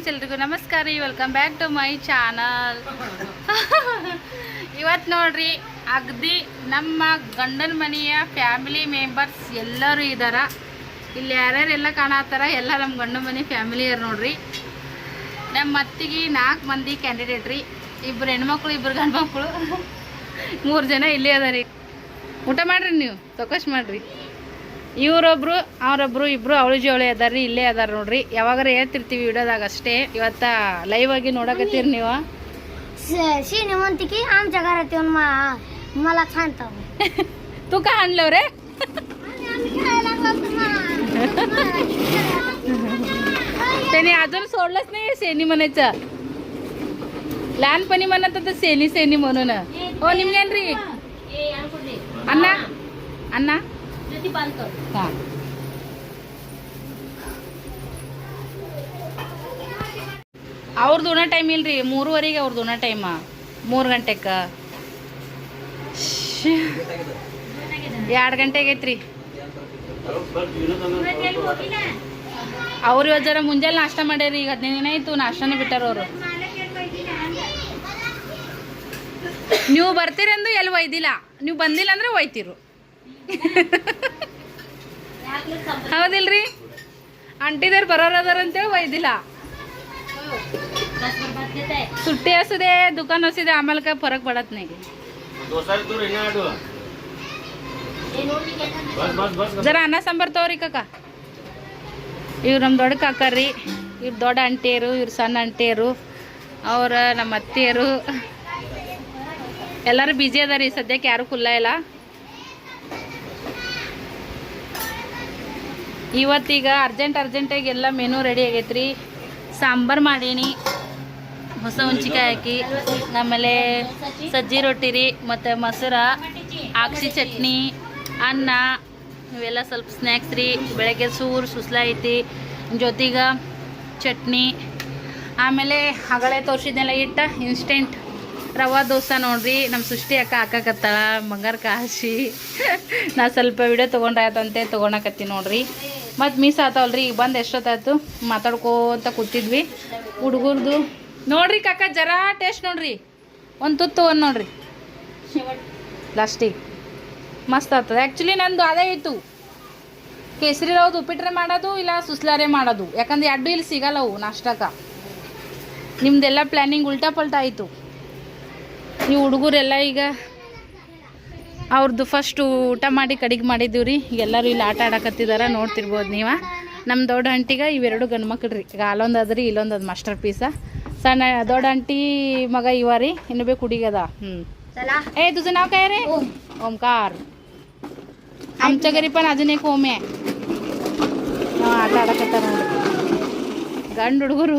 Friends ಎಲ್ರಿಗೂ ನಮಸ್ಕಾರ. Welcome back to my channel ಇವತ್ತು ನೋಡ್ರಿ, ಅಗ್ದಿ ನಮ್ಮ ಗಂಡನ ಮನೆಯ ಫ್ಯಾಮಿಲಿ ಮೆಂಬರ್ಸ್ ಎಲ್ಲರೂ ಇದ್ದಾರ ಇಲ್ಲಿ ಯಾರ್ಯಾರೆಲ್ಲ ಕಾಣತ್ತಾರ? ಎಲ್ಲ ನಮ್ಮ ಗಂಡನ ಮನೆ ಫ್ಯಾಮಿಲಿಯರು ನೋಡ್ರಿ. ನಮ್ಮ ಅತ್ತಿಗೆ ನಾಲ್ಕು ಮಂದಿ ಕ್ಯಾಂಡಿಡೇಟ್ ರೀ. ಇಬ್ಬರು ಹೆಣ್ಮಕ್ಳು ಇಬ್ಬರು ಗಂಡ್ಮಕ್ಳು. ಮೂರು ಜನ ಇಲ್ಲೇ ಅದಾರಿ. ಊಟ ಮಾಡ್ರಿ ನೀವು? ತಕೋಶ್ ಮಾಡ್ರಿ. ಇವರೊಬ್ರು ಅವರೊಬ್ರು ಇಬ್ರು ಅವಳು ಜೋಳಿ ಅದಾರ್ರಿ ಇಲ್ಲೇ ಅದಾರ ನೋಡ್ರಿ ಯಾವಾಗಾರ ಹೇಳ್ತಿರ್ತೀವಿ ವಿಡಿಯೋದಾಗ ಅಷ್ಟೇ ಇವತ್ತ ಲೈವ್ ಆಗಿ ನೋಡಕತ್ತೀರಿ ನೀವು श्रीमंती आमच्या घरात येऊन मा- मला छानताव ತೂಕ ಹಾಣ್ಲವ್ರೆ त्याने अजून सोडलंच नाही सेनी म्हणायचं लहानपणी म्हणत होतं सेनी सेनी म्हणून हो खिड़की ಅವ್ರದ್ದು ಉಣ ಟೈಮ್ ಇಲ್ರಿ, ಮೂರುವರೆಗೆ ಅವ್ರದ್ದು ಉಣ ಟೈಮ ಮೂರು ಗಂಟೆಕ ಎರಡು ಗಂಟೆಗೆ ಐತ್ರಿ. ಅವ್ರು ಇವತ್ತು ಜರ ಮುಂಜಾನೆ ನಾಷ್ಟ ಮಾಡ್ಯಾರ, ಈಗ ಹದಿನೈದು ದಿನ ಆಯ್ತು, ನಾಷ್ಟನೇ ಬಿಟ್ಟಾರ ಅವರು. ನೀವು ಬರ್ತೀರಂದು ಎಲ್ಲಿ ಒಯ್ದಿಲ್ಲ. ನೀವು ಬಂದಿಲ್ಲ ಅಂದ್ರೆ ಒಯ್ತಿರು. ಹೌದಿಲ್ರಿ? ಅಂಟಿದಾರ ಬರೋರದಾರ ಅಂತೇಳಿ ಒಯ್ದಿಲ್ಲ. ಸುಟ್ಟಿ ಹಸಿದೆ ದುಕಾನ್ ಹಸಿದೆ ಆಮೇಲೆ ಫರಕ್ ಬಡತ್ ನೀ. ಜರ ಅನ್ನ ಸಾಂಬಾರ್ ತಗೋರಿ ಕಕ್ಕ. ಇವ್ರು ನಮ್ಮ ದೊಡ್ಡ ಕಾಕರಿ ಇವ್ರು ದೊಡ್ಡ ಅಂಟಿಯರು ಇವ್ರು ಸಣ್ಣ ಅಂಟಿಯರು ಅವ್ರ ನಮ್ಮ ಅತ್ತೆಯರು. ಎಲ್ಲರೂ ಬಿಜಿ ಅದಾರ ರೀ ಸದ್ಯಕ್ಕೆ ಯಾರು ಕುಲ್ಲ ಇಲ್ಲ. ಇವತ್ತೀಗ ಅರ್ಜೆಂಟ್ ಅರ್ಜೆಂಟಾಗಿ ಎಲ್ಲ ಮೆನು ರೆಡಿ ಆಗೈತ್ರಿ. ಸಾಂಬಾರು ಮಾಡೀನಿ. ಹೊಸ ಹುಂಚಿಕಾಯಿ ಹಾಕಿ. ಆಮೇಲೆ ಸಜ್ಜಿ ರೊಟ್ಟಿ ರೀ, ಮತ್ತು ಮೊಸರ, ಆಕ್ಸಿ ಚಟ್ನಿ, ಅನ್ನ, ಇವೆಲ್ಲ ಸ್ವಲ್ಪ ಸ್ನ್ಯಾಕ್ಸ್ ರೀ. ಬೆಳಗ್ಗೆ ಸೂರು ಸುಸ್ಲ ಐತಿ ಜೊತೆಗೆ ಚಟ್ನಿ. ಆಮೇಲೆ ಹಗಳೆ ತೋರಿಸಿದ್ನೆಲ್ಲ ಇಟ್ಟ ಇನ್ಸ್ಟೆಂಟ್ ರವಾ ದೋಸೆ ನೋಡ್ರಿ. ನಮ್ಮ ಸೃಷ್ಟಿ ಅಕ್ಕ ಹಾಕಕತ್ತಾಳ ಬಂಗಾರ ಕಾಸಿ ನಾ ಸ್ವಲ್ಪ ವಿಡಿಯೋ ತೊಗೊಂಡಾಯ್ತಂತೆ ತೊಗೊಳಕತ್ತಿ ನೋಡ್ರಿ. ಮತ್ತು ಮಿಸ್ ಆತಾವಲ್ರಿ, ಈಗ ಬಂದು ಎಷ್ಟೊತ್ತಾಯ್ತು? ಮಾತಾಡ್ಕೋತ ಕೂತಿದ್ವಿ. ಹುಡುಗರ್ದು ನೋಡ್ರಿ ಕಾಕ, ಜರಾ ಟೇಸ್ಟ್ ನೋಡ್ರಿ. ಒಂದು ತುತ್ತು ಒಂದು ನೋಡ್ರಿ. ಲಾಸ್ಟಿಗೆ ಮಸ್ತ್ ಆಗ್ತದೆ. ಆ್ಯಕ್ಚುಲಿ ನಂದು ಅದೇ ಇತ್ತು. ಕೇಸರಿ ರವ್ದು ಉಪ್ಪಿಟ್ರೆ ಮಾಡೋದು, ಇಲ್ಲ ಸುಸ್ಲಾರೆ ಮಾಡೋದು. ಯಾಕಂದ್ರೆ ಎರಡು ಇಲ್ಲಿ ಸಿಗಲ್ಲವು ನಾಷ್ಟಕ್ಕೆ. ನಿಮ್ದೆಲ್ಲ ಪ್ಲ್ಯಾನಿಂಗ್ ಉಲ್ಟಾ ಪಲ್ಟಾ ಆಯಿತು. ನೀವು ಹುಡುಗರೆಲ್ಲ ಈಗ ಅವ್ರದ್ದು ಫಸ್ಟ್ ಊಟ ಮಾಡಿ ಕಡಿಗೆ ಮಾಡಿದ್ದೀವಿ ರೀ ಎಲ್ಲರೂ ಇಲ್ಲಿ ಆಟ ಆಡಕತ್ತಿದಾರ ನೋಡ್ತಿರ್ಬೋದು ನೀವು ನಮ್ಮ ದೊಡ್ಡ ಅಂಟಿಗೆ ಇವೆರಡು ಗಂಡು ಮಕ್ಳು ರೀ ಈಗ ಅಲ್ಲೊಂದು ಅದ ರೀ ಇಲ್ಲೊಂದು ಅದು ಮಾಸ್ಟರ್ ಪೀಸ ಸಣ್ಣ ದೊಡ್ಡ ಅಂಟಿ ಮಗ ಇವ ರೀ ಇನ್ನು ಬೇಕು ಹುಡುಗದ ಹ್ಞೂ चला ए तुझं नाव काय रे ओमकार आमच्या घरी पण अजून एक ओम आहे हा, ಆಟ ಆಡಕತ್ತಾರ ನೋಡ್ರಿ ಗಂಡು ಹುಡುಗರು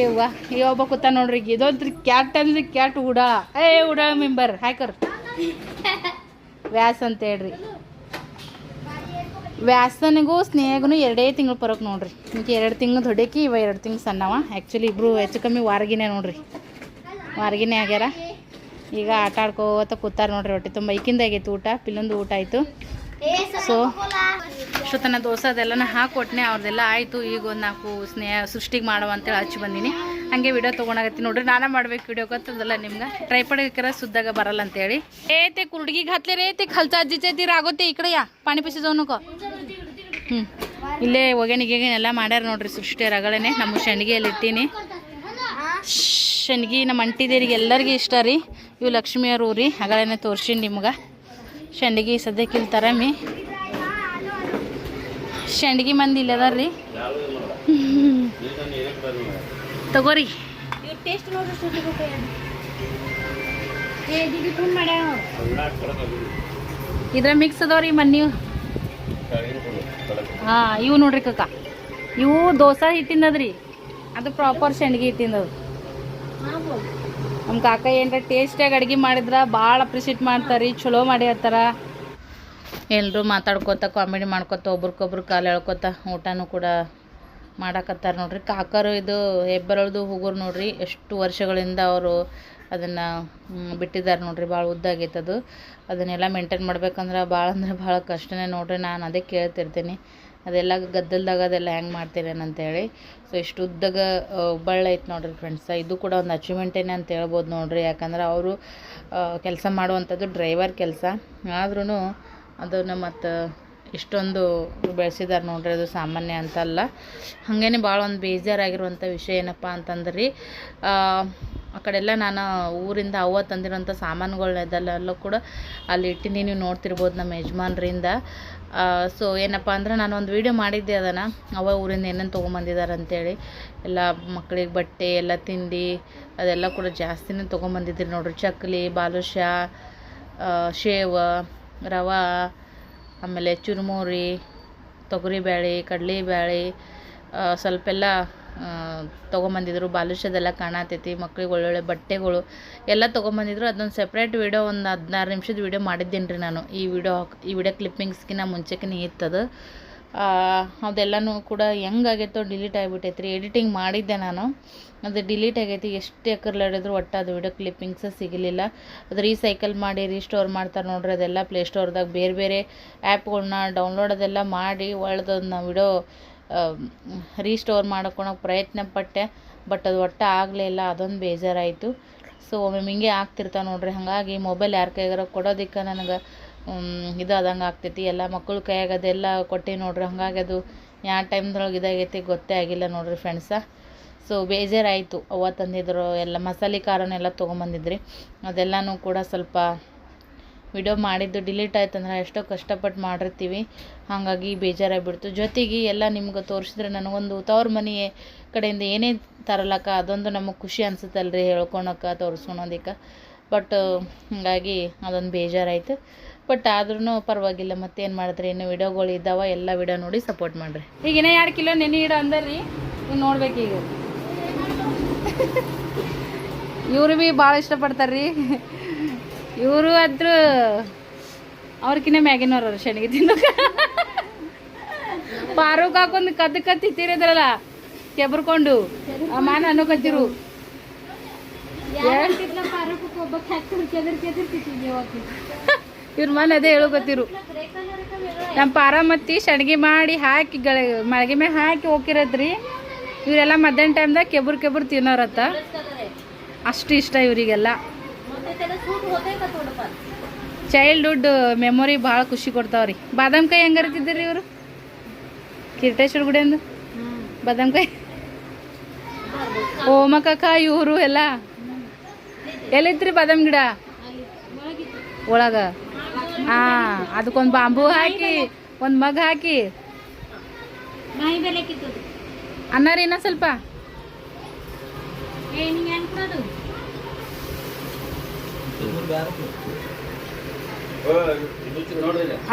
ಏವ್ವ ಈ ಒಬ್ಬ ಕೂತ ನೋಡ್ರಿ ಈಗ ಇದೊಂದು ಕ್ಯಾಟ್ ಅಂದ್ರೆ ಕ್ಯಾಟ್ ಉಡಾಳ ಏ ಉಡಾಳ ಮೆಂಬರ್ ಹಾಕರ್ ವ್ಯಾಸ್ ಅಂತ ಹೇಳ್ರಿ. ವ್ಯಾಸನಿಗೂ ಸ್ನೇಹಗೂ ಎರಡೇ ತಿಂಗಳು ಪರಕ್ ನೋಡ್ರಿ. ಈಗ ಎರಡು ತಿಂಗಳು ದೊಡ್ಡಕಿ, ಇವ ಎರಡು ತಿಂಗಳು ಸಣ್ಣವ. ಆ್ಯಕ್ಚುಲಿ ಇಬ್ಬರು ಹೆಚ್ಚು ಕಮ್ಮಿ ವಾರಗಿನೇ ನೋಡ್ರಿ. ವಾರಗಿನೇ ಆಗ್ಯಾರ. ಈಗ ಆಟ ಆಡ್ಕೋತ ಕೂತಾರ ನೋಡ್ರಿ ಹೊಟ್ಟೆ ತುಂಬ. ಈಕಿಂದ ಆಗೈತೆ ಊಟ, ಪಿಲ್ಲೊಂದು ಊಟ ಆಯಿತು. ಸೊ ಸೊ ತನ್ನ ದೋಸೆ ಅದೆಲ್ಲನೂ ಹಾಕೊಟ್ನೆ ಅವ್ರದ್ದೆಲ್ಲ ಆಯಿತು ಈಗ ಒಂದು ನಾಲ್ಕು ಸ್ನೇಹ ಸೃಷ್ಟಿಗೆ ಮಾಡುವ ಅಂತೇಳಿ ಹಚ್ಚಿ ಬಂದೀನಿ. ಹಾಗೆ ವಿಡಿಯೋ ತೊಗೊಂಡಾಗತ್ತಿ ನೋಡ್ರಿ ನಾನೇ ಮಾಡ್ಬೇಕು ವಿಡಿಯೋ ಗೊತ್ತದಲ್ಲ ನಿಮ್ಗೆ? ಟ್ರೈ ಪಡಕ್ಕಾರ ಸುದ್ದಾಗ ಬರಲ್ಲ ಅಂತೇಳಿ. ಏತೆ ಕುರುಡ್ಗಿಗೆ ಹತ್ಲೆ ರೇತಿ ಐತೆ ಅಜ್ಜಿ ಅಜ್ಜಿಚೈತಿ ಆಗುತ್ತೆ ಈ ಕಡೆ ಯಾ ಪಾನಿ ಹ್ಞೂ ಇಲ್ಲೇ ಒಗೆನಿಗೆಗೇನೆಲ್ಲ ಮಾಡ್ಯಾರ ನೋಡ್ರಿ ಸೃಷ್ಟಿ ರಗಳೇ ನಮ್ಮ ಶನಿಗೆಯಲ್ಲಿ ಇಟ್ಟೀನಿ. ಶನಿಗೆ ನಮ್ಮ ಅಂಟಿದೇರಿಗೆ ಎಲ್ಲರಿಗೂ ಇಷ್ಟ ರೀ. ಇವು ಲಕ್ಷ್ಮಿಯರು ರೀ ಹಗಳೇನೆ ತೋರ್ಸೀನಿ ನಿಮ್ಗೆ. ಶಂಡಿಗೆ ಸದ್ಯಕ್ಕೆ ಇಲ್ತಾರ ಮೀ ಶಂಡಿಗೆ ಮಂದಿ ಇಲ್ಲದಾರ್ರಿ ತಗೋರಿ. ಇದ್ರ ಮಿಕ್ಸ್ ಅದಾವ್ರಿ ಮನ್ನಿ. ಹಾಂ ಇವು ನೋಡ್ರಿ ಕಕ್ಕ ಇವು ದೋಸೆ ಹಿಟ್ಟಿಂದದ್ರಿ. ಅದು ಪ್ರಾಪರ್ ಶಂಡಿಗೆ ಹಿಟ್ಟಿಂದದು. ನಮ್ಮ ಕಾಕ ಏನರ ಟೇಸ್ಟಾಗಿ ಅಡುಗೆ ಮಾಡಿದ್ರೆ ಭಾಳ ಅಪ್ರಿಷಿಯೇಟ್ ಮಾಡ್ತಾರೆ, ಚಲೋ ಮಾಡಿ ಹತ್ತಾರ ಎಲ್ಲರೂ ಮಾತಾಡ್ಕೋತ ಕಾಮಿಡಿ ಮಾಡ್ಕೊತ ಒಬ್ರಿಗೊಬ್ರು ಕಾಲು ಎಳ್ಕೊತ, ಊಟನೂ ಕೂಡ ಮಾಡಾಕತ್ತಾರ ನೋಡ್ರಿ. ಕಾಕರು ಇದು ಹೆಬ್ಬರಳ್ದು ಹುಗುರು ನೋಡ್ರಿ, ಎಷ್ಟು ವರ್ಷಗಳಿಂದ ಅವರು ಅದನ್ನು ಬಿಟ್ಟಿದ್ದಾರೆ ನೋಡ್ರಿ, ಭಾಳ ಉದ್ದಾಗೈತದು ಅದನ್ನೆಲ್ಲ ಮೇಂಟೈನ್ ಮಾಡ್ಬೇಕಂದ್ರೆ ಭಾಳ ಅಂದ್ರೆ ಭಾಳ ಕಷ್ಟನೇ ನೋಡ್ರಿ, ನಾನು ಅದೇ ಕೇಳ್ತಿರ್ತೀನಿ. ಅದೆಲ್ಲ ಗದ್ದಲದಾಗ ಅದೆಲ್ಲ ಹೆಂಗೆ ಮಾಡ್ತೀರೇನಂತೇಳಿ ಸೊ ಇಷ್ಟು ಉದ್ದಗ ಹುಬ್ಬಳ್ಳಿ ಐತೆ ನೋಡ್ರಿ ಫ್ರೆಂಡ್ಸ ಇದು ಕೂಡ ಒಂದು ಅಚೀವ್ಮೆಂಟೇನೆ ಅಂತ ಹೇಳ್ಬೋದು ನೋಡ್ರಿ. ಯಾಕಂದ್ರೆ ಅವರು ಕೆಲಸ ಮಾಡುವಂಥದ್ದು ಡ್ರೈವರ್ ಕೆಲಸ. ಆದ್ರೂ ಅದನ್ನು ಮತ್ತು ಇಷ್ಟೊಂದು ಬೆಳೆಸಿದಾರೆ ನೋಡ್ರಿ. ಅದು ಸಾಮಾನ್ಯ ಅಂತಲ್ಲ ಹಾಗೇನೆ ಭಾಳ ಒಂದು ಬೇಜಾರಾಗಿರುವಂಥ ವಿಷಯ ಏನಪ್ಪ ಅಂತಂದ್ರೆ, ಆ ಕಡೆಲ್ಲ ನಾನು ಊರಿಂದ ಅವ್ವ ತಂದಿರೋಂಥ ಸಾಮಾನುಗಳನ್ನೆಲ್ಲ ಕೂಡ ಅಲ್ಲಿ ಇಟ್ಟಿನಿ. ನೀವು ನೋಡ್ತಿರ್ಬೋದು ನಮ್ಮ ಯಜಮಾನ್ರಿಂದ. ಸೊ ಏನಪ್ಪ ಅಂದ್ರೆ ನಾನು ಒಂದು ವೀಡಿಯೋ ಮಾಡಿದ್ದೆ ಅದನ್ನು. ಅವ ಊರಿಂದ ಏನೇನು ತೊಗೊಂಬಂದಿದ್ದಾರೆ ಅಂತೇಳಿ. ಎಲ್ಲ ಮಕ್ಕಳಿಗೆ ಬಟ್ಟೆ, ಎಲ್ಲ ತಿಂಡಿ, ಅದೆಲ್ಲ ಕೂಡ ಜಾಸ್ತಿನೇ ತೊಗೊಂಬಂದಿದ್ರಿ ನೋಡ್ರಿ. ಚಕ್ಲಿ ಬಾದುಷಾ ಶೇವ, ರವೆ, ಆಮೇಲೆ ಚುರುಮುರಿ ತೊಗರಿಬೇಳೆ ಸ್ವಲ್ಪ ಎಲ್ಲ ತೊಗೊಂಬಂದಿದ್ರು ಬಾಲುಷದೆಲ್ಲ ಕಾಣತೈತಿ, ಮಕ್ಳಿಗೆ ಒಳ್ಳೊಳ್ಳೆ ಬಟ್ಟೆಗಳು ಎಲ್ಲ ತೊಗೊಂಬಂದಿದ್ರು. ಅದೊಂದು ಸೆಪ್ರೇಟ್ ವೀಡಿಯೋ ಒಂದು ಹದಿನಾರು ನಿಮಿಷದ ವೀಡಿಯೋ ಮಾಡಿದ್ದೇನೆ ರೀ ನಾನು. ಈ ವಿಡಿಯೋ ಈ ವಿಡಿಯೋ ಕ್ಲಿಪ್ಪಿಂಗ್ಸ್ಗಿನ ಮುಂಚೆಕಿನ ಇತ್ತದು. ಅದೆಲ್ಲನೂ ಕೂಡ ಹೆಂಗಾಗೈತೋ ಡಿಲೀಟ್ ಆಗಿಬಿಟ್ಟೈತೆ ರೀ ಎಡಿಟಿಂಗ್ ಮಾಡಿದ್ದೆ ನಾನು. ಅದು ಡಿಲೀಟ್ ಆಗೈತಿ, ಎಷ್ಟು ಎಕರ್ಲಾಡಿದ್ರು ಒಟ್ಟು ಅದು ವಿಡಿಯೋ ಕ್ಲಿಪ್ಪಿಂಗ್ಸ ಸಿಗಲಿಲ್ಲ. ಅದು ರೀಸೈಕಲ್ ಮಾಡಿ ರೀಸ್ಟೋರ್ ಮಾಡ್ತಾರೆ ನೋಡ್ರಿ, ಅದೆಲ್ಲ ಪ್ಲೇಸ್ಟೋರ್ದಾಗ ಬೇರೆ ಬೇರೆ ಆ್ಯಪ್ಗಳನ್ನ ಡೌನ್ಲೋಡ್ ಅದೆಲ್ಲ ಮಾಡಿ ಒಳ್ದದನ್ನ ವಿಡಿಯೋ ರೀಸ್ಟೋರ್ ಮಾಡ್ಕೊಳಕ್ಕೆ ಪ್ರಯತ್ನ ಪಟ್ಟೆ, ಬಟ್ ಅದು ಒಟ್ಟು ಆಗಲೇ ಇಲ್ಲ, ಅದೊಂದು ಬೇಜಾರಾಯಿತು. ಸೊ ಒಮ್ಮೊಮ್ಮೆ ಹಿಂಗೆ ಆಗ್ತಿರ್ತಾವೆ ನೋಡ್ರಿ, ಹಾಗಾಗಿ ಮೊಬೈಲ್ ಯಾರ ಕೈಗಾರ ಕೊಡೋದಕ್ಕೆ ನನಗೆ ಇದು ಆದಂಗೆ ಆಗ್ತೈತಿ. ಎಲ್ಲ ಮಕ್ಕಳ ಕೈಯಾಗ ಅದೆಲ್ಲ ಕೊಟ್ಟು ನೋಡ್ರಿ, ಹಾಗಾಗಿ ಅದು ಯಾವ ಟೈಮ್ದೊಳಗೆ ಇದಾಗೈತಿ ಗೊತ್ತೇ ಆಗಿಲ್ಲ ನೋಡ್ರಿ ಫ್ರೆಂಡ್ಸ ಸೊ. ಬೇಜಾರಾಯಿತು ಅವ ತಂದಿದ್ರು, ಎಲ್ಲ ಮಸಾಲೆ ಖಾರನೆಲ್ಲ ತೊಗೊಂಬಂದಿದ್ರಿ. ಅದೆಲ್ಲನೂ ಕೂಡ ಸ್ವಲ್ಪ ವಿಡಿಯೋ ಮಾಡಿದ್ದು ಡಿಲೀಟ್ ಆಯ್ತಂದ್ರೆ ಎಷ್ಟೋ ಕಷ್ಟಪಟ್ಟು ಮಾಡಿರ್ತೀವಿ. ಹಾಗಾಗಿ ಬೇಜಾರಾಗಿಬಿಡ್ತು. ಜೊತೆಗೆ ಎಲ್ಲ ನಿಮ್ಗೆ ತೋರಿಸಿದ್ರೆ ನನಗೊಂದು ತವ್ರ ಮನೆ ಕಡೆಯಿಂದ ಏನೇ ತರಲಕ್ಕ, ಅದೊಂದು ನಮಗೆ ಖುಷಿ ಅನ್ಸುತ್ತಲ್ರಿ ಹೇಳ್ಕೊಳಕ್ಕೆ ತೋರಿಸ್ಕೊಳೋದಕ್ಕೆ ಬಟ್ ಹಾಗಾಗಿ ಅದೊಂದು ಬೇಜಾರಾಯಿತು. ಬಟ್ ಆದ್ರೂ ಪರವಾಗಿಲ್ಲ, ಮತ್ತೇನು ಮಾಡಿದ್ರಿ? ಇನ್ನು ವಿಡಿಯೋಗಳು ಇದ್ದಾವೆ, ಎಲ್ಲ ವಿಡಿಯೋ ನೋಡಿ ಸಪೋರ್ಟ್ ಮಾಡಿರಿ. ಈಗ ಇನ್ನೂ ಎರಡು ಕಿಲೋ ನೆನೆ ಇಡೋ ಅಂದರಿ ನೀವು ನೋಡ್ಬೇಕು ಈಗ. ಇವರು ಭೀ ಭಾಳ ಇಷ್ಟಪಡ್ತಾರ್ರಿ. ಇವರು ಆದ್ರೂ ಅವ್ರಕಿನ್ನ ಮ್ಯಾಗಿನವ್ರು ಶನಿಗೆ ತಿನ್ನೋಕೆ ಪಾರುಕ್ ಹಾಕೊಂಡ್ ಕದ್ದು ಕದ್ದು ತಿತ್ತಿರಿದ್ರಲ್ಲ ಕೆಬರ್ಕೊಂಡು. ಅಮ್ಮ ನಾನು ಕತ್ತಿರು ಇವ್ರ ಮನೆ ಅದೇ ಹೇಳೋಕತ್ತಿರು. ನಮ್ಮ ಪಾರ ಮತ್ತಿ ಸಣ್ಗಿ ಮಾಡಿ ಹಾಕಿ ಮಳಗೆ ಮೇಲೆ ಹಾಕಿ ಹೋಗಿರತ್ರಿ ಇವರೆಲ್ಲ ಮಧ್ಯಾಹ್ನ ಟೈಮ್ದಾಗ ಕೆಬ್ರು ಕೆಬ್ರು ತಿನ್ನೋರತ್ತ. ಅಷ್ಟು ಇಷ್ಟ ಇವರಿಗೆಲ್ಲ. ಚೈಲ್ಡ್ಹುಡ್ ಮೆಮೊರಿ ಭಾಳ ಖುಷಿ ಕೊಡ್ತಾವ್ರಿ. ಬಾದಾಮ್ ಕೈ ಹೆಂಗೆ ಅರಿತಿದ್ದೀರಿ ಇವರು? ಕಿರ್ಟೇಶ್ವರ ಗುಡಿಯಂದು ಬಾದಾಮ್ ಕಾಯಿ ಓಮಕಕ್ಕ ಇವರು ಎಲ್ಲ? ಎಲ್ಲಿದ್ರಿ ಬಾದಾಮ್ ಗಿಡ? ಒಳಗ? ಹಾ ಅದಕ್ಕೊಂದು ಬಾಂಬು ಹಾಕಿ ಒಂದು ಮಗ್ ಹಾಕಿ. ಅನ್ನರಿ ಇನ್ನ ಸ್ವಲ್ಪ?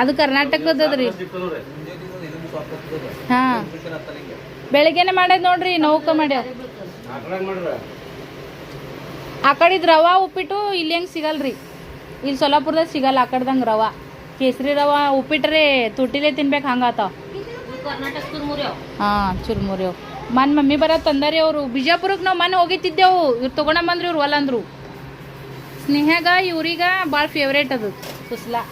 ಅದು ಕರ್ನಾಟಕದದ್ರಿ. ಹಾ. ಬೆಳಿಗ್ಗೆನೆ ಮಾಡ್ಯದ ನೋಡ್ರಿ ನೌಕ ಮಾಡ್ಯಾರ ಆ ಕಡಿದ್ ರವಾ ಉಪ್ಪಿಟ್ಟು ಇಲ್ಲಿ ಹೆಂಗೆ ಸಿಗಲ್ರಿ. ಇಲ್ಲಿ ಸೊಲ್ಲಾಪುರದಾಗ ಸಿಗಲ್ಲ ಆ ಕಡ್ದಂಗೆ ರವಾ. ಕೇಸರಿ ರವಾ ಉಪ್ಪಿಟ್ರೆ ತುಟ್ಟಿಲೆ ತಿನ್ಬೇಕು ಹಂಗಾತಾವ ಹಾಂ ಚುರ್ಮುರಿ ಅವು ಮನ್ ಮಮ್ಮಿ ಬರ ತಂದಾರಿ ಅವರು ಬಿಜಾಪುರಕ್ಕೆ ನಾವು ಮನೆ ಹೋಗಿತ್ತಿದ್ದೆವು. ಇವ್ರು ತೊಗೊಂಡಂಬಂದ್ರಿ ಇವ್ರು ಒಲ್ಲ ಅಂದ್ರು. ಸ್ನೇಹಗ ಇವ್ರಿಗ ಭಾಳ ಫೇವ್ರೇಟ್ ಅದು ಸುಸ್ಲಾ.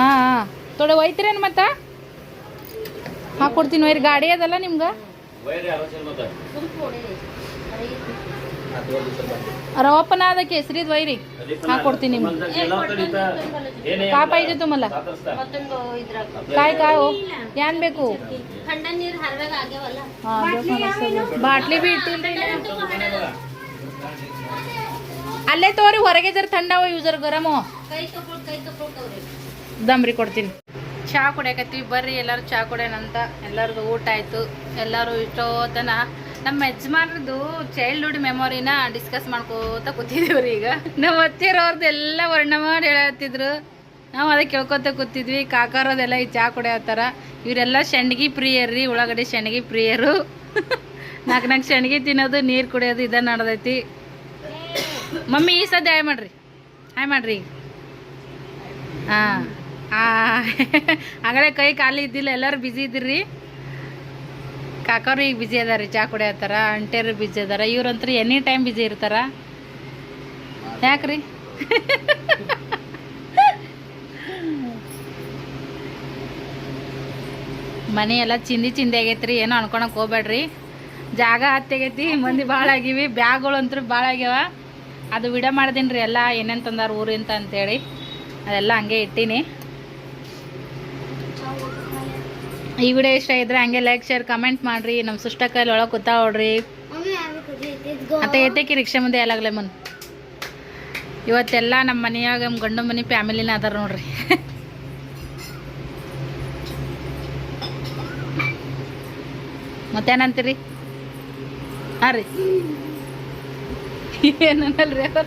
ಹಾಂ ಹಾಂ. ಕಡೆ ಒಯ್ತೀರೇನು ಮತ್ತೆ? ಹಾಕೊಡ್ತೀನಿ ಒಯ್ರಿ ಗಾಡಿ ಅದಲ್ಲ ನಿಮ್ಗೆ? ರವಪ್ಪನ ಅದ ಕೇಸರಿದ ವೈರಿ. ಹಾಕೊಡ್ತೀನಿ ನಿಮ್ಗೆ. ಕಾ ಪಾಹಿಜೆ ತುಂಬಲ್ಲ ಕಾಯಿ ಕಾಯೋ ಏನ್ ಬೇಕು? ಬಾಟ್ಲಿ ಬಿ ಇಟ್ಟಿಲ್ರಿ. ಅಲ್ಲೇ ತೋರಿ ಹೊರಗೆ ಜರ್ ಥಂಡ ಯೂಸರ್ ಗರಮು. ದಮ್ರಿ ಕೊಡ್ತೀನಿ. ಚಹಾ ಕುಡಿಯಕತ್ತೀವಿ, ಬರ್ರಿ ಎಲ್ಲರೂ ಚಹಾ ಕುಡಿಯೋಣಂತ ಎಲ್ಲರಿಗೂ ಊಟ ಆಯಿತು. ಎಲ್ಲರೂ ಇಷ್ಟೋತನ ನಮ್ಮ ಯಜಮಾನ್ರದ್ದು ಚೈಲ್ಡ್ಹುಡ್ ಮೆಮೊರಿನ ಡಿಸ್ಕಸ್ ಮಾಡ್ಕೋತ ಕೂತಿದ್ದೀವ್ರಿ ಈಗ. ನಮ್ಮ ಹತ್ತಿರೋರ್ದು ಎಲ್ಲ ವರ್ಣ ಮಾಡಿ ಹೇಳತ್ತಿದ್ರು. ನಾವು ಅದೇ ಕೇಳ್ಕೊತ ಕೂತಿದ್ವಿ ಕಾಕಾರೋದೆಲ್ಲ ಈ ಚಹಾ ಕುಡಿಯತ್ತಾರ ಇವರೆಲ್ಲ ಸೆಂಡ್ಗಿ ಪ್ರಿಯರ್ರಿ, ಉಳ್ಳಾಗಡ್ಡಿ ಸೆಂಡ್ಗಿ ಪ್ರಿಯರು. ನಾಲ್ಕು ನಾಲ್ಕು ಸಂಡ್ಗಿ ತಿನ್ನೋದು, ನೀರು ಕುಡಿಯೋದು ಇದ ನಡೆದೈತಿ. ಮಮ್ಮಿ ಈ ಸದ್ಯ ಹಾಯ್ ಮಾಡ್ರಿ. ಹಾಯ್ ಮಾಡ್ರಿ ಹಾಂ. ಆಗಲೇ ಕೈ ಖಾಲಿ ಇದ್ದಿಲ್ಲ, ಎಲ್ಲರೂ ಬ್ಯುಸಿ ಇದ್ದೀರಿ? ಕಾಕವ್ರು ಈಗ ಬ್ಯುಸಿ ಅದಾರ, ಚಾ ಕುಡಿಯತ್ತಾರ, ಅಂಟೇರು ಬ್ಯುಸಿ ಅದಾರ ಇವ್ರಂತೂ ಎನಿ ಟೈಮ್ ಬ್ಯುಸಿ ಇರ್ತಾರ? ಯಾಕ್ರಿ? ಮನೆ ಎಲ್ಲ ಚಿಂದಿ ಚಿಂದಿ ಆಗೈತ್ರಿ, ಏನೋ ಅನ್ಕೊಳಕ್ ಹೋಗ್ಬೇಡ್ರಿ. ಜಾಗ ಹತ್ತಾಗೈತಿ ಮಂದಿ ಭಾಳ ಆಗಿವಿ, ಬ್ಯಾಗ್ಗಳು ಅಂತೂ ಭಾಳ ಆಗ್ಯಾವ. ಅದು ವಿಡ ಮಾಡ್ದೀನಿ ರೀ ಎಲ್ಲ ಏನೇನು ತಂದಾರ ಊರಿಂದ ಅಂತೇಳಿ, ಅದೆಲ್ಲ ಹಂಗೆ ಇಟ್ಟೀನಿ. ಈ ವಿಡಿಯೋ ಇಷ್ಟ ಇದ್ರೆ ಹಂಗೆ ಲೈಕ್ ಶೇರ್ ಕಮೆಂಟ್ ಮಾಡ್ರಿ. ನಮ್ಮ ಸುಷ್ಟ ಕೈಲಿ ಒಳಗೆ ಕೂತಾ ಇದ್ಗೋ ಮತ್ತೆ ಎತ್ತಕ್ಕೆ ರಿಕ್ಷಾ ಮುಂದೆ ಎಲ್ಲಾಗಲೇ ಮನ್? ಇವತ್ತೆಲ್ಲ ನಮ್ಮ ಮನೆಯಾಗ ಗಂಡು ಮನೆ ಫ್ಯಾಮಿಲಿನ ಅದಾರ ನೋಡ್ರಿ. ಮತ್ತೇನಂತೀರಿ? ಹಾಂ ರೀ ಏನನ್ನಲ್ರಿ ಅವ್ರ?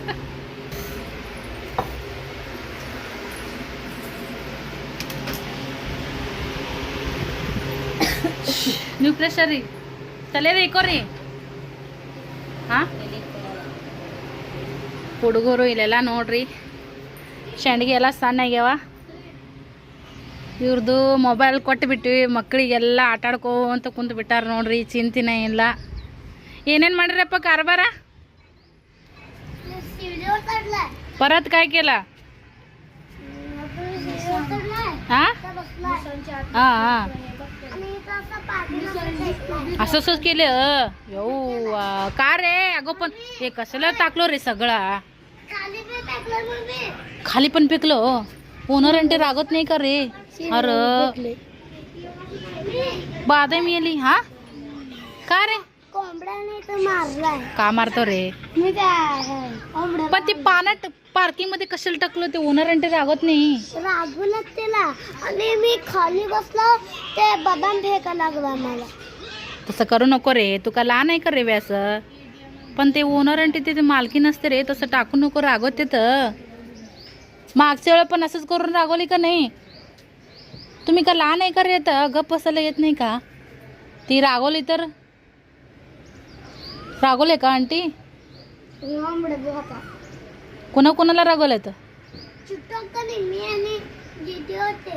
ನೀವು ಪ್ರೆಷರ್ ರೀ. ತಲೆದ ಇಕ್ಕೋರಿ ಹಾ? ಹುಡುಗರು ಇಲ್ಲೆಲ್ಲ ನೋಡ್ರಿ. ಶಂಡಿಗೆ ಎಲ್ಲ ಸಣ್ಣ ಆಗ್ಯಾವ. ಇವ್ರದ್ದು ಮೊಬೈಲ್ ಕೊಟ್ಟು ಬಿಟ್ಟಿವಿ ಮಕ್ಕಳಿಗೆಲ್ಲ ಆಟ ಆಡ್ಕೋಂತ ಕುಂತು ಬಿಟ್ಟಾರ ನೋಡ್ರಿ. ಚಿಂತಿನ ಇಲ್ಲ. ಏನೇನು ಮಾಡಿರಪ್ಪ ಕಾರ್ಬಾರ? ಬರತ್ ಕಾಯ್ಕಿಲ್ಲ? ಹಾಂ? ಹಾಂ ಹಾಂ. असं असंच केलं येऊ का रे? अगं पण हे कसलं टाकलो रे सगळा? खाली पण फेकलो ओनर अंटे रागत नाही का रे? अरे. बादामी आली हा? का रे? तर मारलाय. का मारतो रे? कोंबड्या पण ते पाण्यात पार्किंगमध्ये कशाला टाकलं? ते ओनर अंटे रागत नाही. रागवलं त्याला. आणि मी खाली बसलो ते बदाम फेकायला लागला मला तसं करू नको रे. तुका लहान आहे का रे व्यास? पण ते ओनर आणि तिथे मालकी नसते रे. तसं टाकू नको रागवते तर. मागच्या वेळा पण असंच करून रागवली का नाही? तुम्ही का लहान आहे का रे तर गप बसायला येत नाही का? ती रागवली तर? रागवले का आंटी? कुणा कुणाला रागवले तर ಚುಟ್ಟಕ್ಕಲ್ಲಿ ಮೀನಿ ಜಿಡ್ಯೋತೆ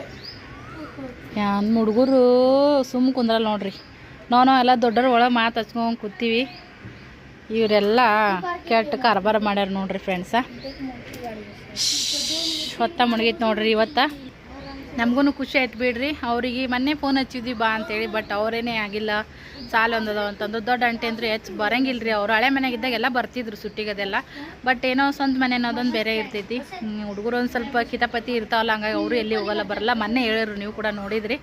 ಯಾನ್ ಹುಡುಗರು ಸುಮ್ಮ ಕುಂದ್ರಲ್ಲ ನೋಡ್ರಿ ನಾವು ನಾವೆಲ್ಲ ದೊಡ್ಡರ ಒಳಗೆ ಮಾತು ಹಚ್ಕೊಂಡು ಕೂತೀವಿ ಇವರೆಲ್ಲ ಕೆಟ್ಟ ಕಾರ್ಬಾರ ಮಾಡ್ಯಾರ ನೋಡ್ರಿ ಫ್ರೆಂಡ್ಸ ಹೊತ್ತ ಮುಣಗೈತೆ ನೋಡ್ರಿ ಇವತ್ತ ನಮಗೂ ಖುಷಿ ಆಯ್ತು ಬಿಡ್ರಿ ಅವ್ರಿಗೆ ಮೊನ್ನೆ ಫೋನ್ ಹಚ್ಚಿದ್ವಿ ಬಾ ಅಂತೇಳಿ ಬಟ್ ಅವರೇನೇ ಆಗಿಲ್ಲ ಸಾಲ ಒಂದದ ಅಂತಂದು. ದೊಡ್ಡ ಅಂಟೆ ಅಂದ್ರೆ ಹೆಚ್ಚು ಬರಂಗಿಲ್ಲ ರೀ ಅವ್ರು. ಹಳೆ ಇದ್ದಾಗ ಎಲ್ಲ ಬರ್ತಿದ್ರು ಸುಟ್ಟಿಗದೆಲ್ಲ ಬಟ್ ಏನೋ ಸ್ವಂತ ಮನೆ ಅನ್ನೋದೊಂದು ಬೇರೆ ಇರ್ತೈತಿ. ಹುಡುಗರು ಒಂದು ಸ್ವಲ್ಪ ಕಿತಾಪತಿ ಇರ್ತಾವಲ್ಲ, ಹಂಗಾಗಿ ಅವರು ಎಲ್ಲಿ ಹೋಗಲ್ಲ, ಬರಲ್ಲ. ಮೊನ್ನೆ ಹೇಳಿದ್ರು, ನೀವು ಕೂಡ ನೋಡಿದ್ರಿ.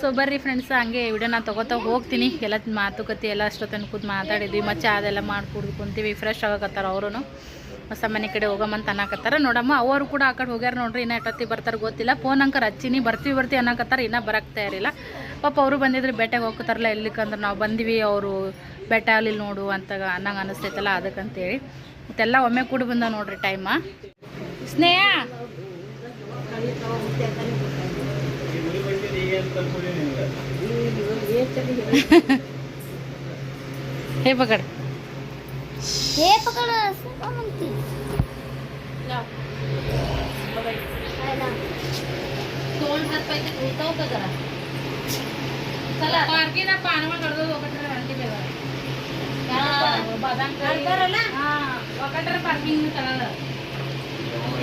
ಸೊ ಬರ್ರಿ ಫ್ರೆಂಡ್ಸ್ ಹಂಗೆ ವಿಡಿಯೋನ ತಗೋತಾ ಹೋಗ್ತೀನಿ. ಎಲ್ಲ ಮಾತುಕತೆ ಎಲ್ಲ ಅಷ್ಟೊತ್ತನ ಕೂತು ಮಾತಾಡಿದ್ವಿ. ಮಚ್ಚ, ಅದೆಲ್ಲ ಮಾಡ್ಕೊಡ್ದು ಕುಂತೀವಿ. ಫ್ರೆಶ್ ಆಗಕತ್ತಾರ ಅವರು ಹೊಸ ಮನೆ ಕಡೆ ಹೋಗಮ್ಮಂತ ಅನ್ನಕತ್ತಾರ. ನೋಡಮ್ಮ, ಅವರು ಕೂಡ ಆ ಕಡೆ ಹೋಗ್ಯಾರ ನೋಡ್ರಿ. ಇನ್ನೂ ಎಷ್ಟೊತ್ತಿಗೆ ಬರ್ತಾರೆ ಗೊತ್ತಿಲ್ಲ. ಫೋನ್ ಅಂಕರ್ ಹಚ್ಚಿನಿ. ಬರ್ತೀವಿ ಬರ್ತೀವಿ ಅನ್ನಕತ್ತಾರ. ಇನ್ನೂ ಬರಕ್ತಾ ಇರಲಿಲ್ಲ ಪಾಪ ಅವರು ಬಂದಿದ್ರೆ ಬೆಟ್ಟಗೆ ಹೋಗ್ತಾರಲ್ಲ ಎಲ್ಲಿಕಂದ್ರೆ ನಾವು ಬಂದಿವಿ ಅವರು ಬೆಟ್ಟ ಅಲ್ಲಿ ನೋಡು ಅಂತ ಅನ್ನಂಗೆ ಅನಿಸ್ತೈತಲ್ಲ ಅದಕ್ಕಂತೇಳಿ. ಮತ್ತೆಲ್ಲ ಒಮ್ಮೆ ಕೂಡಿ ಬಂದ ನೋಡ್ರಿ ಟೈಮ ಸ್ನೇಹ! ಹೇ ಪಕಡ. ಹೇ ಪಕಡ ಪಾರ್ಕಿನ ಪಾನಗಳು ಕಡ್ದು ಒಕ್ಕಟ್ರ ಅಂತಿದ್ದೇವೆ ಪಾರ್ಕಿಂಗ್ ಕಡಲ್ಲ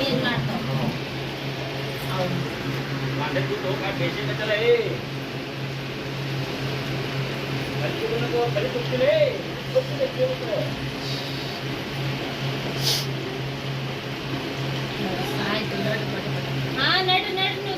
ಏನು ಹಾ ನಡು ನಡು ನೀವು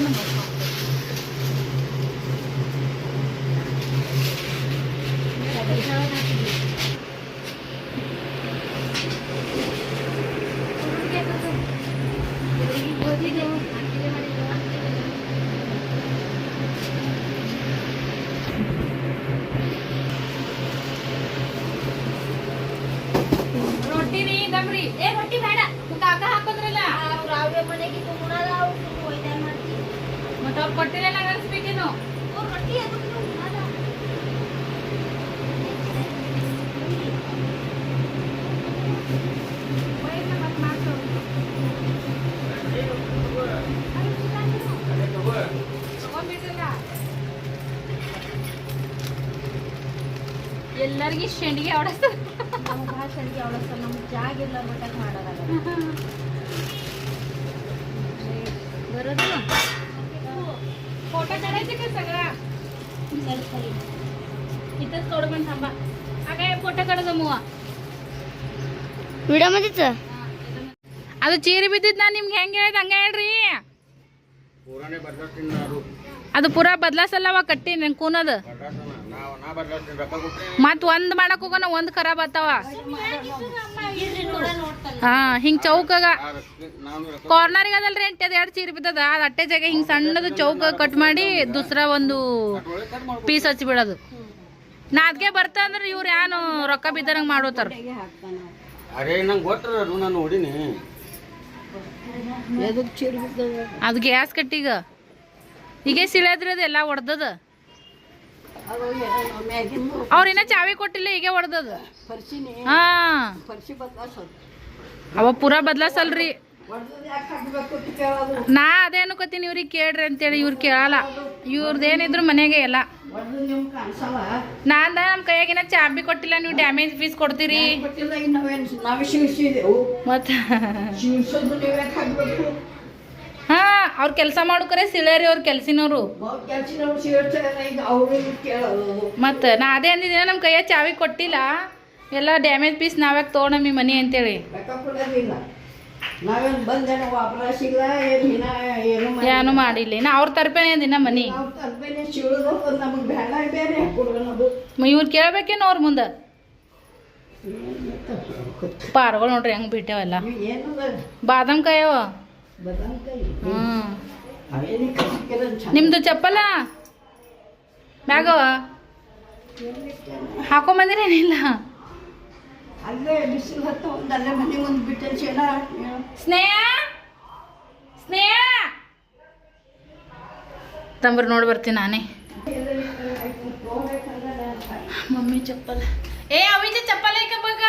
ഒന്നും ಎಲ್ಲರಿಗೂ ಶೆಂಡಿಗೆ ಅವಡಸ್ತಾರೆ ನಮ್ಗೆ ಭಾಳ ಶೆಂಡಿಗೆ ಅವಡಸ್ತಾರೆ ನಮ್ಗೆ ಜಾಗ ಇಲ್ಲ ಮಟ್ಟಕ್ಕೆ ಮಾಡೋದಾಗ ಫೋಟೋ ಕಡಾಯ್ತಕ್ಕೆ ಸಗರ ಸರಿ ಸರಿ. ಇದ್ದದ್ದು ತೊಡ್ಕೊಂಡು ತಂಬ ಆಗ ಫೋಟೋ ಕಡದಮ್ಮವ ವಿಡಿಯೋ ಬಂದಿತ್ತು ಅದು ಚೀರಿ ಬಿದ್ದಿದ್ದು ನಾನು ನಿಮ್ಗೆ ಹೆಂಗೆ ಹೇಳಿದ ಹಂಗೆ ಹೇಳ್ರಿ. ಅದು ಪೂರಾ ಬದಲಾಸಲ್ಲವ ಕಟ್ಟಿ ನಂಗೆ ಕೂನದು? ಮತ್ ಒಂದ್ ಮಾಡಕ್ ಹೋಗೋಣ ಒಂದ್ ಖರಾಬ್ ಆತಾವ. ಹಾ ಹಿಂಗ್ ಚೌಕಾಗ ಕಾರ್ನರ್ಗೆ ಅದಲ್ರಿ ಎಂಟು ಅದು ಎರಡು ಚೀರಿ ಬಿದ್ದದ. ಅದು ಅಟ್ಟೆ ಜಾಗ ಹಿಂಗ್ ಸಣ್ಣದು ಚೌಕ ಕಟ್ ಮಾಡಿ ದುಸ್ರಾ ಒಂದು ಪೀಸ್ ಹಚ್ಚಿ ಬಿಡೋದು. ನಾದ್ಗೆ ಬರ್ತ ಅಂದ್ರೆ ಇವ್ರು ಏನು ರೊಕ್ಕ ಬಿದ್ದಂಗ್ ಮಾಡೋತಾರ. ಅದ್ ಗ್ಯಾಸ್ ಕಟ್ಟಿಗ ಈಗ. ಸಿಲೇದ್ರಿ ಅದು ಎಲ್ಲ ಹೊಡ್ದದ ಅವ್ರಿನ್ನ ಚಾವಿ ಕೊಟ್ಟಿಲ್ಲ ಈಗ ಹೊಡೆದದ. ಹಾ. ಅವ ಪೂರಾ ಬದ್ಲಾಸಲ್ರಿ. ನಾ ಅದೇನು ಕತ್ತೀನಿ ಇವ್ರಿಗೆ ಕೇಳ್ರಿ ಅಂತೇಳಿ ಇವ್ರು ಕೇಳಲ್ಲ. ಇವ್ರದ್ದೇನಿದ್ರು ಮನೆಗೆ ಎಲ್ಲ ನಾನ್ ನಮ್ಮ ಕೈಯಾಗಿನ ಚಾಬಿ ಕೊಟ್ಟಿಲ್ಲ ನೀವು ಡ್ಯಾಮೇಜ್ ಫೀಸ್ ಕೊಡ್ತೀರಿ. ಮತ್ತ. ಹಾ ಅವ್ರ ಕೆಲಸ ಮಾಡೋಕರೆ ಸಿಳೇರಿ ಅವ್ರ ಕೆಲ್ಸಿನವ್ರು. ಮತ್ತ ನಾ ಅದೇ ಅಂದಿದ್ದೀನ ನಮ್ಮ ಕೈಯ ಚಾವಿ ಕೊಟ್ಟಿಲ್ಲ. ಎಲ್ಲ ಡ್ಯಾಮೇಜ್ ಪೀಸ್ ನಾವ್ಯಾಕ ತೊಗೊಂಡಮ್ಮಿ ಮನಿ ಅಂತೇಳಿ. ಏನು ಮಾಡಿಲ್ಲ. ನಾ ಅವ್ರ ತರ್ಪೇನೆ ಅಂದಿನ ಮನಿ. ಇವ್ರ ಕೇಳ್ಬೇಕೇನು ಅವ್ರ ಮುಂದೆ. ಪಾರ್ಗಳು ನೋಡ್ರಿ ಹೆಂಗ್ ಬಿಟ್ಟೆವಲ್ಲ ಬಾದಾಮ್ ಕಾಯವ ನಿಮ್ದು ಚಪ್ಪಲ? ಮ್ಯಾಗ ಹಾಕೊಂಬಂದಿರೇನಿಲ್ಲ ಸ್ನೇಹ? ಸ್ನೇಹ? ತಂಬ್ರ ನೋಡಿ ಬರ್ತೀನಿ ನಾನೇ. ಮಮ್ಮಿ ಚಪ್ಪಲ್. ಏ ಅವಿಜ ಚಪ್ಪಲ್ ಐಕ ಬಗ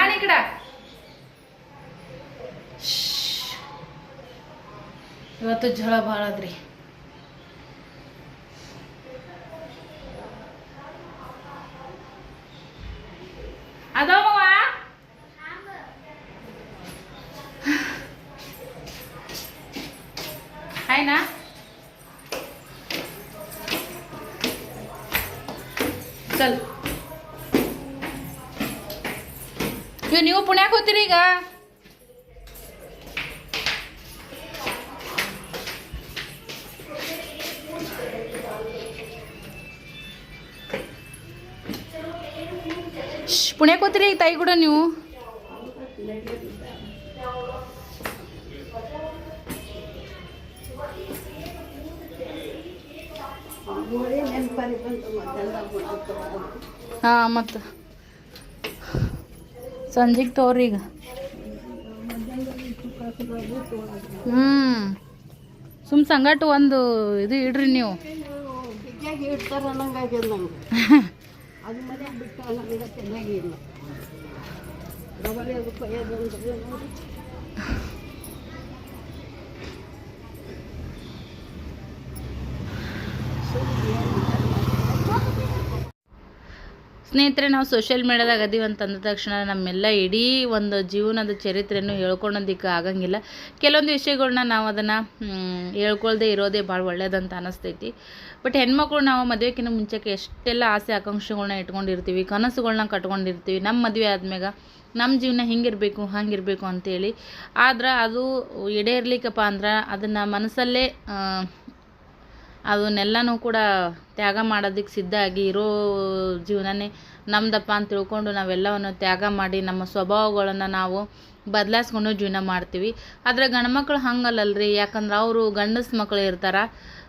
ಆಣಿ ಕಡ ಇವತ್ತು ಝಳ ಭಾಳ ಅದ್ರಿ ಪುಣ್ಯಾಕ ಹೋಗ್ತೀರಿ ಈಗ ತಾಯಿ ಕೂಡ ನೀವು. ಹಾಂ, ಮತ್ತು. ಸಂಜೆಗೆ ತೋರಿ ಈಗ. ಹ್ಞೂ ಸುಮ್ ಸಂಗಟ ಒಂದು ಇದು ಇಡ್ರಿ ನೀವು. ಬಿಗ್ಯಾಗಿ ಇಡ್ತಾರ ಅನ್ನಂಗಾಗ್ಯದ ನಮ್ಗೆ ಅದು ಮನ್ಯಾಗ ಬಿಟ್ಟು ಅನ್ನಂಗ ಚೆನ್ನಾಗಿ ಇಲ್ಲ ಡಬಲಿ ಅದು ಕೊಯ್ಯೋದು ಅಂದ್ರೆ ನೋಡಿ ಸ್ನೇಹಿತರೆ, ನಾವು ಸೋಷಿಯಲ್ ಮೀಡ್ಯಾದಾಗ ಅದೀವಿ ಅಂತ ಅಂದ ತಕ್ಷಣ ನಮ್ಮೆಲ್ಲ ಇಡೀ ಒಂದು ಜೀವನದ ಚರಿತ್ರೆಯನ್ನು ಹೇಳ್ಕೊಳೋದಿಕ್ಕೆ ಆಗಂಗಿಲ್ಲ. ಕೆಲವೊಂದು ವಿಷಯಗಳನ್ನ ನಾವು ಅದನ್ನು ಹೇಳ್ಕೊಳ್ದೆ ಇರೋದೇ ಭಾಳ ಒಳ್ಳೇದಂತ ಅನಿಸ್ತೈತಿ. ಬಟ್ ಹೆಣ್ಮಕ್ಳು ನಾವು ಮದುವೆಕಿಂತ ಮುಂಚೆಗೆ ಎಷ್ಟೆಲ್ಲ ಆಸೆ ಆಕಾಂಕ್ಷೆಗಳನ್ನ ಇಟ್ಕೊಂಡಿರ್ತೀವಿ ಕನಸುಗಳನ್ನ ಕಟ್ಕೊಂಡಿರ್ತೀವಿ ನಮ್ಮ ಮದುವೆ ಆದ್ಮ್ಯಾಗ ನಮ್ಮ ಜೀವನ ಹಿಂಗಿರಬೇಕು, ಹಂಗಿರಬೇಕು ಅಂತೇಳಿ. ಆದ್ರೆ ಅದು ಈಡೇರ್ಲಿಕ್ಕಪ್ಪ ಅಂದ್ರೆ ಅದನ್ನು ಮನಸ್ಸಲ್ಲೇ ಅದನ್ನೆಲ್ಲನೂ ಕೂಡ ತ್ಯಾಗ ಮಾಡೋದಕ್ಕೆ ಸಿದ್ಧ ಆಗಿ ಇರೋ ಜೀವನನೇ ನಮ್ಮದಪ್ಪ ಅಂತ ತಿಳ್ಕೊಂಡು ನಾವೆಲ್ಲವನ್ನು ತ್ಯಾಗ ಮಾಡಿ ನಮ್ಮ ಸ್ವಭಾವಗಳನ್ನು ನಾವು ಬದಲಾಯಿಸ್ಕೊಂಡು ಜೀವನ ಮಾಡ್ತೀವಿ. ಆದರೆ ಗಂಡ್ಮಕ್ಳು ಹಂಗಲ್ಲಲ್ರಿ, ಯಾಕಂದ್ರೆ ಅವರು ಗಂಡಸು ಮಕ್ಕಳು ಇರ್ತಾರೆ.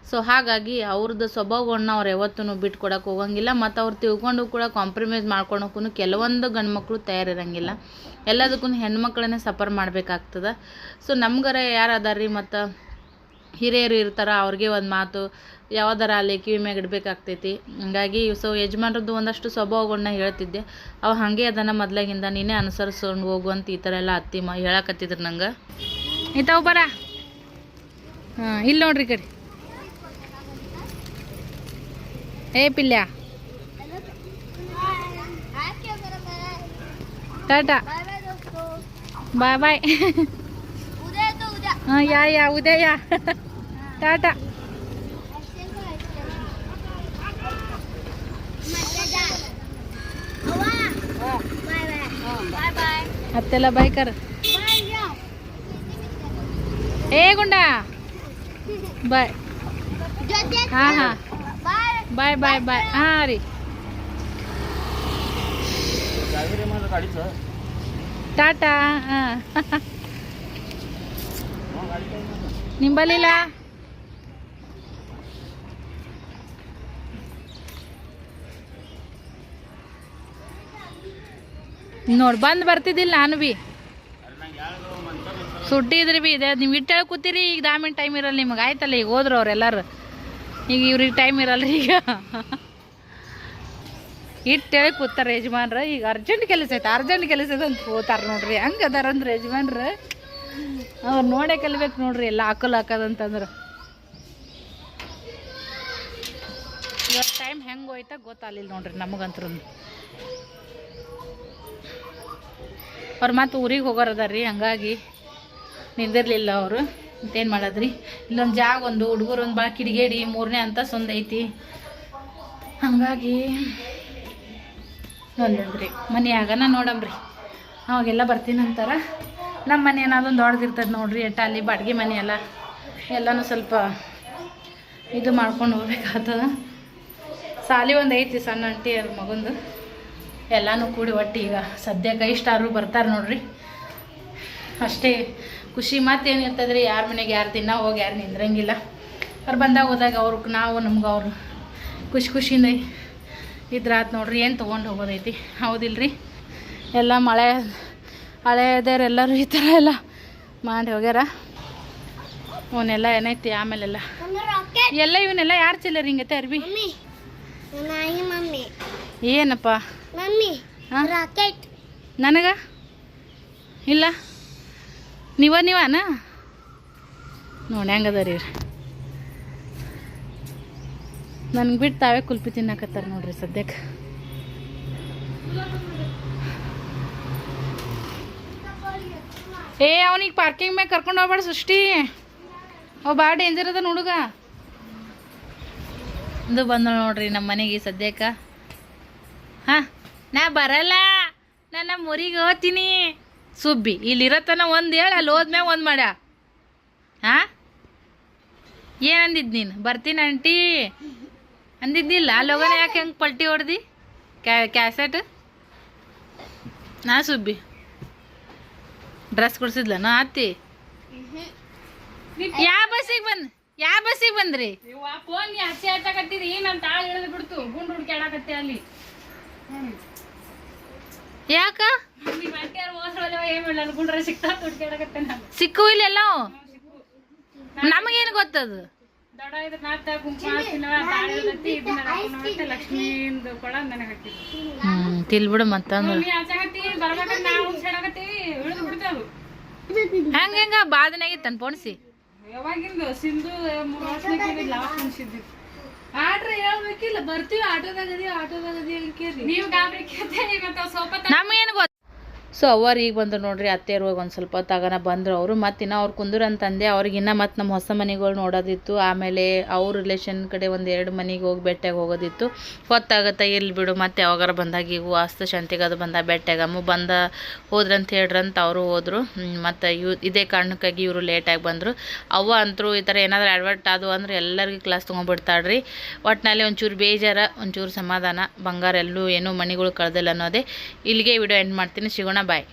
ಸೊ ಹಾಗಾಗಿ ಅವ್ರದ್ದು ಸ್ವಭಾವಗಳನ್ನ ಅವ್ರು ಯಾವತ್ತೂ ಬಿಟ್ಕೊಡೋಕೆ ಹೋಗಂಗಿಲ್ಲ, ಮತ್ತು ಅವ್ರು ತಿಳ್ಕೊಂಡು ಕೂಡ ಕಾಂಪ್ರಮೈಸ್ ಮಾಡ್ಕೊಳಕ್ಕೂ ಕೆಲವೊಂದು ಗಂಡು ಮಕ್ಕಳು ತಯಾರಿರಂಗಿಲ್ಲ. ಎಲ್ಲದಕ್ಕೂ ಹೆಣ್ಮಕ್ಳನ್ನೇ ಸಫರ್ ಮಾಡಬೇಕಾಗ್ತದೆ. ಸೊ ನಮ್ಗಾರ ಯಾರು ಅದಾರ ರೀ ಮತ್ತು ಹಿರಿಯರು ಇರ್ತಾರೆ, ಅವ್ರಿಗೆ ಒಂದು ಮಾತು ಯಾವ್ದಾರ ಅಲ್ಲಿ ಕಿವಿ ಮ್ಯಾಗ ಇಡಬೇಕಾಗ್ತೈತಿ. ಹಾಗಾಗಿ ಸೊ ಯಜಮಾನ್ರದ್ದು ಒಂದಷ್ಟು ಸ್ವಭಾವಗಳ್ನ ಹೇಳ್ತಿದ್ದೆ. ಅವು ಹಾಗೆ ಅದನ್ನು ಮೊದ್ಲಾಗಿಂದ, ನೀನೇ ಅನುಸರಿಸ್ಕೊಂಡು ಹೋಗು ಅಂತ ಈ ಥರ ಎಲ್ಲ ಅತ್ತಿ ಮ, ಹೇಳಕತ್ತಿದ್ರು ನಂಗೆ. ಇತಾವು ಬರ. ಹಾಂ ಇಲ್ಲಿ ನೋಡ್ರಿ ಕಡೆ ಏ ಪಿಲ್ಯ. ಟಾಟಾ. ಬಾಯ್ ಬಾಯ್. हा या या उद्या या. टाटा. आत्याला बाय कर. ए गुंडा. बाय. हां हां. Bye bye bye. हां अरे टाटा. हां. ನಿಂಬಲಿಲ್ಲ ನೋಡಿ, ಬಂದು ಬರ್ತಿದ್ದಿಲ್ಲ ನಾನು ಬಿ. ಸುಟ್ಟಿ ಇದ್ರಿ ಬಿ, ಇದೆ. ನೀವು ಇಟ್ಟು ಕೂತೀರಿ, ಈಗ ದಾಮಿನ ಟೈಮ್ ಇರಲ್ಲ ನಿಮಗೆ. ಆಯ್ತಲ್ಲ, ಈಗ ಹೋದ್ರು ಎಲ್ಲರೂ. ಈಗ ಇವ್ರಿಗೆ ಟೈಮ್ ಇರಲ್ಲ ರೀ ಈಗ. ಇಟ್ಟು ಕೂತಾರ ಯಜಮಾನ್ರ. ಈಗ ಅರ್ಜೆಂಟ್ ಕೆಲಸ ಐತೆ ಅರ್ಜೆಂಟ್ ಕೆಲಸ ಐತೆ ಅಂತ ಹೋತಾರ ನೋಡ್ರಿ. ಹಂಗೆ ಅದಾರಂದ್ರೆ ಯಜಮಾನ್ರು? ಅವ್ರು ನೋಡೇ ಕಲಿಬೇಕು ನೋಡ್ರಿ, ಎಲ್ಲ ಹಾಕಲ್ ಹಾಕೋದಂತಂದ್ರೆ. ಇವತ್ತು ಟೈಮ್ ಹೆಂಗೆ ಹೋಯ್ತಾ ಗೊತ್ತಾಗಲಿಲ್ಲ ನೋಡ್ರಿ ನಮಗಂತ್ರು. ಅವ್ರು ಮತ್ತೆ ಊರಿಗೆ ಹೋಗೋರು ಅದಾರ ರೀ ಹಂಗಾಗಿ ನಿಂದಿರಲಿಲ್ಲ ಅವರು. ಮತ್ತೇನು ಮಾಡೋದ್ರಿ? ಇಲ್ಲೊಂದು ಜಾಗ ಒಂದು, ಹುಡುಗರು ಒಂದು ಭಾಳ ಕಿಡಿಗೇಡಿ, ಮೂರನೇ ಅಂತ ಸೊಂದೈತಿ ಹಂಗಾಗಿ ಮನೆ ಮನೆಯಾಗನ ನೋಡಮ್ರಿ. ಅವಾಗೆಲ್ಲ ಬರ್ತೀನಿ ಅಂತಾರ ನಮ್ಮ ಮನೆ ಏನಾದೊಂದು ದೊಡ್ಡದಿರ್ತದೆ ನೋಡ್ರಿ, ಎಟ್ಟ ಅಲ್ಲಿ ಬಾಡಿಗೆ ಮನೆ ಎಲ್ಲ, ಎಲ್ಲನೂ ಸ್ವಲ್ಪ ಇದು ಮಾಡ್ಕೊಂಡು ಹೋಗ್ಬೇಕಾಗ್ತದ. ಸಾಲಿ ಒಂದು ಐತಿ ಸಣ್ಣ ಅಂಟಿ ಅವ್ರ ಮಗಂದು. ಎಲ್ಲನೂ ಕೂಡಿ ಒಟ್ಟು ಈಗ ಸದ್ಯಕ್ಕೆ ಇಷ್ಟಾರು ಬರ್ತಾರೆ ನೋಡ್ರಿ. ಅಷ್ಟೇ ಖುಷಿ ಮತ್ತೇನು ರೀ ಯಾರ ಮನೆಗೆ ಯಾರು ತಿನ್ನ ಹೋಗಿ ಯಾರು ನಿಂದ್ರಂಗಿಲ್ಲ. ಅವ್ರು ಬಂದಾಗ ಹೋದಾಗ ಅವ್ರ ನಾವು ನಮ್ಗೆ ಅವರು ಖುಷಿ ಖುಷಿಯಿಂದ ಇದ್ರಾತ್ ನೋಡ್ರಿ, ಏನು ತೊಗೊಂಡು ಹೋಗೋದೈತಿ. ಹೌದಿಲ್ರಿ? ಎಲ್ಲ ಮಳೆ ಹಳೆಯದವ್ರೆಲ್ಲರೂ ಈ ಥರ ಎಲ್ಲ ಮಾಡಿ ಹೋಗ್ಯಾರ. ಅವನ್ನೆಲ್ಲ ಏನೈತಿ ಆಮೇಲೆಲ್ಲ. ಎಲ್ಲ ಇವನ್ನೆಲ್ಲ ಯಾರು ಚಿಲ್ಲರಿ ಹಿಂಗತ್ತೆ ಅರ್ಬಿ ಏನಪ್ಪ? ನನಗ? ಇಲ್ಲ? ನೀವ ನೀವಾನ? ನೋಡಿ ಹೆಂಗದ ರೀ ನನ್ಗೆ ಬಿಟ್ಟು ತಾವೇ ಕುಲ್ಪಿ ತಿನ್ನಕತ್ತಾರ ನೋಡ್ರಿ ಸದ್ಯಕ್ಕೆ ಏ, ಅವನಿಗೆ ಪಾರ್ಕಿಂಗ್ ಮ್ಯಾಗ ಕರ್ಕೊಂಡು ಹೋಗ್ಬೇಡ ಸೃಷ್ಟಿ. ಅವ ಭಾಳ ಡೇಂಜರ್ ಅದ ಹುಡುಗ. ಇದು ಬಂದ ನೋಡ್ರಿ ನಮ್ಮ ಮನೆಗೆ ಸದ್ಯಕ್ಕೆ. ಹಾಂ, ನಾ ಬರಲ್ಲ. ನಾನು ನಮ್ಮ ಊರಿಗೆ ಹೋಗ್ತೀನಿ. ಸುಬ್ಬಿ ಇಲ್ಲಿರತ್ತನ ಒಂದು ಹೇಳ, ಅಲ್ಲಿ ಹೋದ್ಮ್ಯಾಗ ಒಂದು ಮಾಡ್ಯ ಹಾಂ? ಏನಂದಿದ್ದು ನೀನು? ಬರ್ತೀನಿ ಆಂಟಿ. ಅಂದಿದ್ದಿಲ್ಲ? ಅಲ್ಲಿ ಹೋಗೋಣ ಯಾಕೆ ಹೆಂಗೆ ಪಲ್ಟಿ ಹೊಡ್ದು? ಕ್ಯಾ ಕ್ಯಾಸೆಟ್? ನಾ ಸುಬ್ಬಿ. ಡ್ರೆಸ್ ಕೊಡ್ಸಿದ್ಲನ ಆತಿ ಯಾವ ಬಸ್ಸಿಗೆ ಬಂದ್ ಯಾವ ಬಸ್ಸಿಗೆ ಬಂದ್ರಿ? ಫೋನ್ ಹಚ್ಚಿ ಹಚ್ಚಾಕತ್ತಿರಿ ನನ್ನ ತಾಳ ಹಿಡಿದು ಬಿಡ್ತು ಗುಂಡು ಹುಡ್ಕ್ಯಾಡಕತ್ತೆ ಅಲ್ಲಿ. ಯಾಕ? ನಾನು. ಸಿಕ್ಕು ಇಲ್ಲ ಎಲ್ಲ? ನಮಗೇನು ಗೊತ್ತದು? ದೊಡ್ಡ ಇದ್ರ ಹೆಂಗ ಹೆಂಗ ಬಾದನಾಗಿತ್ತನ್ ಪೋಣಿಸಿ? ಯಾವಾಗಿಂದ? ಸಿಂಧು ಮೂರು ವರ್ಷಕ್ಕೆ ಲಾಸ್ಟ್ ಅನ್ಸಿದ್ದು ಆಡ್ರಿ ಹೇಳ್ಬೇಕಿಲ್ಲ ಬರ್ತೀವಿ ಆಟೋದಾಗ ಆಟೋದಾಗದಿ ಕೇಳಿ. ನೀವು ಗಾಬರಿ ಸ್ವಲ್ಪ ನಮಗೇನು ಗೊತ್ತ ಸೊ ಅವ್ರು ಈಗ ಬಂದರು ನೋಡ್ರಿ ಅತ್ತೆಯರು ಹೋಗಿ ಒಂದು ಸ್ವಲ್ಪ ತಗನ ಬಂದರು ಅವರು. ಮತ್ತು ಇನ್ನು ಅವ್ರು ಕುಂದ್ರು ಅಂತಂದೆ ಅವ್ರಿಗೆ ಇನ್ನೂ ಮತ್ತು ನಮ್ಮ ಹೊಸ ಮನೆಗಳು ನೋಡೋದಿತ್ತು. ಆಮೇಲೆ ಅವ್ರ ರಿಲೇಷನ್ ಕಡೆ ಒಂದು ಎರಡು ಮನೆಗೆ ಹೋಗಿ ಬೆಟ್ಟಾಗ ಹೋಗೋದಿತ್ತು. ಗೊತ್ತಾಗುತ್ತೆ ಇಲ್ಲಿ ಬಿಡು, ಮತ್ತೆ ಯಾವಾಗಾರ ಬಂದಾಗ ಈಗ ವಾಸ್ತು ಶಾಂತಿಗೆ ಅದು ಬಂದಾಗ ಬೆಟ್ಟಾಗಮ್ಮ ಬಂದ ಹೋದ್ರಂತ ಹೇಳ್ರಂತ ಅವರು ಹೋದರು. ಮತ್ತು ಇವ್ ಇದೇ ಕಾರಣಕ್ಕಾಗಿ ಇವರು ಲೇಟಾಗಿ ಬಂದರು. ಅವ್ವ ಅಂತರೂ ಈ ಥರ ಏನಾದರೂ ಅಡ್ವರ್ಟ್ ಅದು ಅಂದ್ರೆ ಎಲ್ಲರಿಗೂ ಕ್ಲಾಸ್ ತೊಗೊಂಡ್ಬಿಡ್ತಾಳ್ರಿ ಒಟ್ಟಿನಲ್ಲಿ ಒಂಚೂರು ಬೇಜಾರ, ಒಂಚೂರು ಸಮಾಧಾನ, ಬಂಗಾರ ಎಲ್ಲೂ ಏನೂ ಮನೆಗಳು ಕಳೆದಿಲ್ಲ ಅನ್ನೋದೇ. ಇಲ್ಲಿಗೆ ವಿಡಿಯೋ ಎಂಡ್ ಮಾಡ್ತೀನಿ. ಸಿಗೋಣ ಬಾಯ್